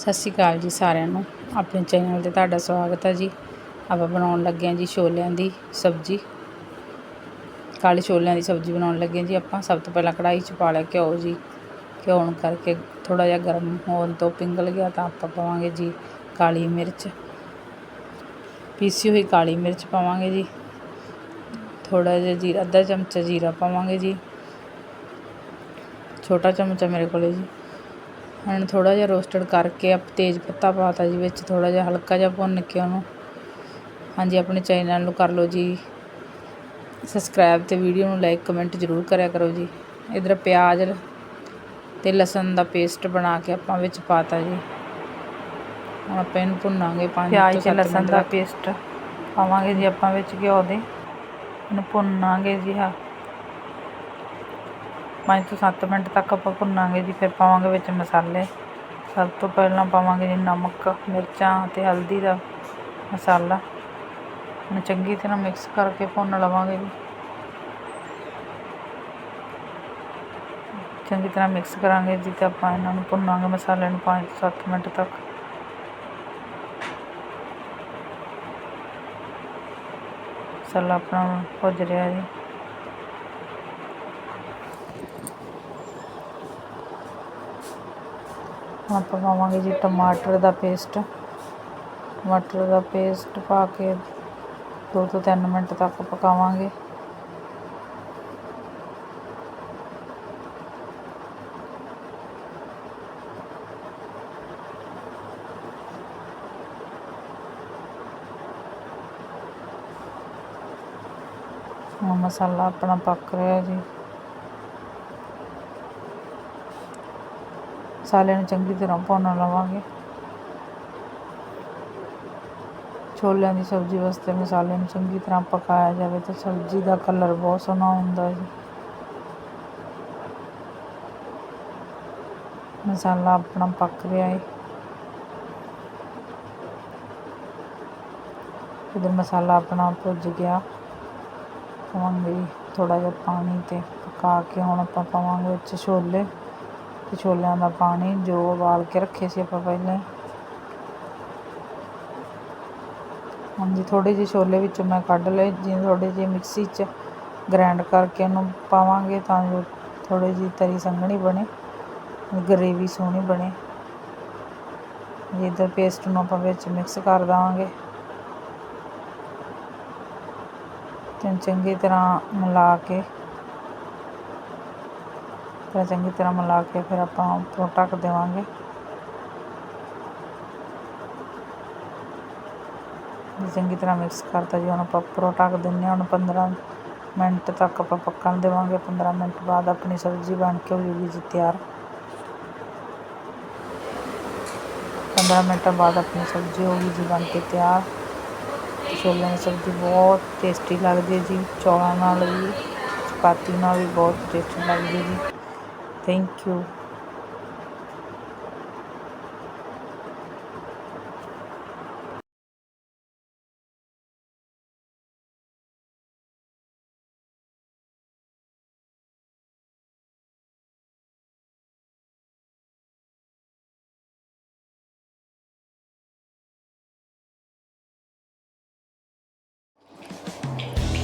ਸਤਿ ਸ਼੍ਰੀ ਅਕਾਲ ਜੀ ਸਾਰਿਆਂ ਨੂੰ। ਆਪਣੇ ਚੈਨਲ ਤੇ ਤੁਹਾਡਾ ਸਵਾਗਤ ਹੈ ਜੀ। ਆਪਾਂ ਬਣਾਉਣ ਲੱਗੇ ਹਾਂ ਜੀ ਛੋਲਿਆਂ ਦੀ ਸਬਜ਼ੀ। ਕਾਲੇ ਛੋਲਿਆਂ ਦੀ ਸਬਜ਼ੀ ਬਣਾਉਣ ਲੱਗੇ ਹਾਂ ਜੀ ਆਪਾਂ। ਸਭ ਤੋਂ ਪਹਿਲਾਂ ਕੜਾਈ 'ਚ ਪਾ ਲਿਆ ਘਿਓ ਜੀ। ਘਿਓ ਨੂੰ ਕਰਕੇ ਥੋੜਾ ਜਿਹਾ ਗਰਮ ਹੋਣ ਤੋਂ ਪਿੰਗਲ ਗਿਆ ਤਾਂ ਆਪਾਂ ਪਾਵਾਂਗੇ ਜੀ ਕਾਲੀ ਮਿਰਚ। ਪੀਸੀ ਹੋਈ ਕਾਲੀ ਮਿਰਚ ਪਾਵਾਂਗੇ ਜੀ। ਥੋੜਾ ਜਿਹਾ ਜੀਰਾ ਅੱਧਾ ਚਮਚਾ ਜੀਰਾ ਪਾਵਾਂਗੇ ਜੀ। ਛੋਟਾ ਚਮਚਾ ਮੇਰੇ ਕੋਲੇ ਜੀ। ਹੁਣ ਥੋੜਾ ਜਿਹਾ ਰੋਸਟਡ ਕਰਕੇ ਆਪ ਤੇਜ ਪੱਤਾ ਪਾਤਾ ਜੀ ਵਿੱਚ ਥੋੜਾ ਜਿਹਾ ਹਲਕਾ ਜਿਹਾ ਭੁੰਨ ਕੇ ਉਹਨੂੰ। ਹਾਂਜੀ ਆਪਣੇ ਚੈਨਲ ਨੂੰ ਕਰ ਲਓ ਜੀ। ਸਬਸਕ੍ਰਾਈਬ ਤੇ ਵੀਡੀਓ ਨੂੰ ਲਾਈਕ ਕਮੈਂਟ ਜ਼ਰੂਰ ਕਰਿਆ ਕਰੋ ਜੀ। ਇਧਰ ਪਿਆਜ਼ ਤੇ ਲਸਣ ਦਾ ਪੇਸਟ ਬਣਾ ਕੇ ਆਪਾਂ ਵਿੱਚ ਪਾਤਾ ਜੀ। ਹੁਣ ਆਪਾਂ ਇਹਨੂੰ ਭੁੰਨਾਂਗੇ ਪੰਜ ਪਿਆਜ਼ ਤੋਂ ਲਸਣ ਦਾ। ਪੇਸਟ ਪਾਵਾਂਗੇ ਜੀ ਆਪਾਂ ਵਿੱਚ ਘਿਓ ਦੇ। ਇਹਨੂੰ ਭੁੰਨਾਂਗੇ ਜੀ ਹਾਂ 5 ਤੋਂ 7 ਮਿੰਟ ਤੱਕ ਆਪਾਂ ਭੁੰਨਾਂਗੇ ਜੀ, ਫਿਰ ਪਾਵਾਂਗੇ ਵਿੱਚ ਮਸਾਲੇ। ਸਭ ਤੋਂ ਪਹਿਲਾਂ ਪਾਵਾਂਗੇ ਜੀ ਨਮਕ, ਮਿਰਚਾਂ ਅਤੇ ਹਲਦੀ ਦਾ ਮਸਾਲਾ। ਇਹਨੂੰ ਚੰਗੀ ਤਰ੍ਹਾਂ ਮਿਕਸ ਕਰਕੇ ਭੁੰਨ ਲਵਾਂਗੇ ਜੀ। ਚੰਗੀ ਤਰ੍ਹਾਂ ਮਿਕਸ ਕਰਾਂਗੇ ਜੀ ਤੇ ਆਪਾਂ ਇਹਨਾਂ ਨੂੰ ਭੁੰਨਾਂਗੇ ਮਸਾਲੇ ਨੂੰ 5 ਤੋਂ 7 ਮਿੰਟ ਤੱਕ। ਮਸਾਲਾ ਆਪਣਾ ਭੁੱਜ ਰਿਹਾ ਜੀ। ਆਪਾਂ ਪਾਵਾਂਗੇ ਜੀ ਟਮਾਟਰ ਦਾ ਪੇਸਟ। ਟਮਾਟਰ ਦਾ ਪੇਸਟ ਪਾ ਕੇ ਦੋ ਤੋਂ ਤਿੰਨ ਮਿੰਟ ਤੱਕ ਪਕਾਵਾਂਗੇ। ਹੁਣ ਮਸਾਲਾ ਆਪਣਾ ਪੱਕ ਰਿਹਾ ਜੀ। ਮਸਾਲੇ ਨੂੰ ਚੰਗੀ ਤਰ੍ਹਾਂ ਭੁੰਨ ਲਵਾਂਗੇ। ਛੋਲਿਆਂ ਦੀ ਸਬਜ਼ੀ ਵਾਸਤੇ ਮਸਾਲੇ ਨੂੰ ਚੰਗੀ ਤਰ੍ਹਾਂ ਪਕਾਇਆ ਜਾਵੇ ਤਾਂ ਸਬਜ਼ੀ ਦਾ ਕਲਰ ਬਹੁਤ ਸੋਹਣਾ ਹੁੰਦਾ ਜੀ। ਮਸਾਲਾ ਆਪਣਾ ਪੱਕ ਰਿਹਾ ਹੈ ਜਦੋਂ ਮਸਾਲਾ ਆਪਣਾ ਭੁੱਜ ਗਿਆ, ਪਾਵਾਂਗੇ ਥੋੜਾ ਜਿਹਾ ਪਾਣੀ ਤੇ ਪਕਾ ਕੇ ਹੁਣ ਆਪਾਂ ਪਾਵਾਂਗੇ ਵਿੱਚ ਛੋਲੇ। ਤੇ ਛੋਲਿਆਂ ਦਾ ਪਾਣੀ ਜੋ ਉਬਾਲ ਕੇ ਰੱਖੇ ਸੀ ਆਪਾਂ ਪਹਿਲਾਂ। ਹਾਂਜੀ ਥੋੜੇ ਜਿਹੇ ਛੋਲੇ ਵਿੱਚੋਂ ਮੈਂ ਕੱਢ ਲਏ, ਜਿਵੇਂ ਥੋੜੇ ਜਿਹੇ ਮਿਕਸੀ 'ਚ ਗ੍ਰਾਈਂਡ ਕਰਕੇ ਉਹਨੂੰ ਪਾਵਾਂਗੇ ਤਾਂ ਜੋ ਥੋੜੀ ਜਿਹੀ ਤਰੀ ਸੰਘਣੀ ਬਣੇ, ਗਰੇਵੀ ਸੋਹਣੀ ਬਣੇ। ਇਧਰ ਪੇਸਟ ਨੂੰ ਆਪਾਂ ਵਿੱਚ ਮਿਕਸ ਕਰ ਦੇਵਾਂਗੇ। ਤੇ ਚੰਗੀ ਤਰ੍ਹਾਂ ਮਿਲਾ ਕੇ ਫਿਰ ਚੰਗੀ ਤਰ੍ਹਾਂ ਮਿਲਾ ਕੇ ਫਿਰ ਆਪਾਂ ਉੱਪਰੋਂ ਢੱਕ ਦੇਵਾਂਗੇ ਜੀ ਚੰਗੀ ਤਰ੍ਹਾਂ ਮਿਕਸ ਕਰਤਾ ਜੀ ਹੁਣ ਆਪਾਂ ਉੱਪਰੋਂ ਢੱਕ ਦਿੰਦੇ ਹਾਂ ਹੁਣ 15 ਮਿੰਟ ਤੱਕ ਆਪਾਂ ਪੱਕਣ ਦੇਵਾਂਗੇ 15 ਮਿੰਟ ਬਾਅਦ ਆਪਣੀ ਸਬਜ਼ੀ ਬਣ ਕੇ ਹੋ ਜੂਗੀ ਜੀ ਤਿਆਰ 15 ਮਿੰਟਾਂ ਬਾਅਦ ਆਪਣੀ ਸਬਜ਼ੀ ਹੋ ਗਈ ਜੀ ਬਣ ਕੇ ਤਿਆਰ ਛੋਲਿਆਂ ਦੀ ਸਬਜ਼ੀ ਬਹੁਤ ਟੇਸਟੀ ਲੱਗਦੀ ਹੈ ਜੀ ਚੌਲਾਂ ਨਾਲ ਵੀ ਚਪਾਤੀ ਨਾਲ ਵੀ ਬਹੁਤ ਟੇਸਟੀ ਲੱਗਦੀ ਹੈ ਜੀ ਥੈਂਕ ਯੂ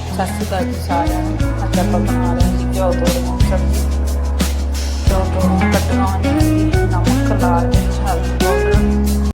ਸਤਿ ਸ਼੍ਰੀ ਅਕਾਲ ਜੀ ਸਾਰਿਆਂ ਨੂੰ ਅੱਜ ਆਪਾਂ ਬਣਾ ਰਹੇ ਹਾਂ ਜੀ ਘਿਓ ਤੋੜ ਸਬਜ਼ੀ ਘਿਓ ਤੋੜ ਕੱਟਣਾ ਹੈ ਨਮਕ ਲਾਲ ਮਿਰਚ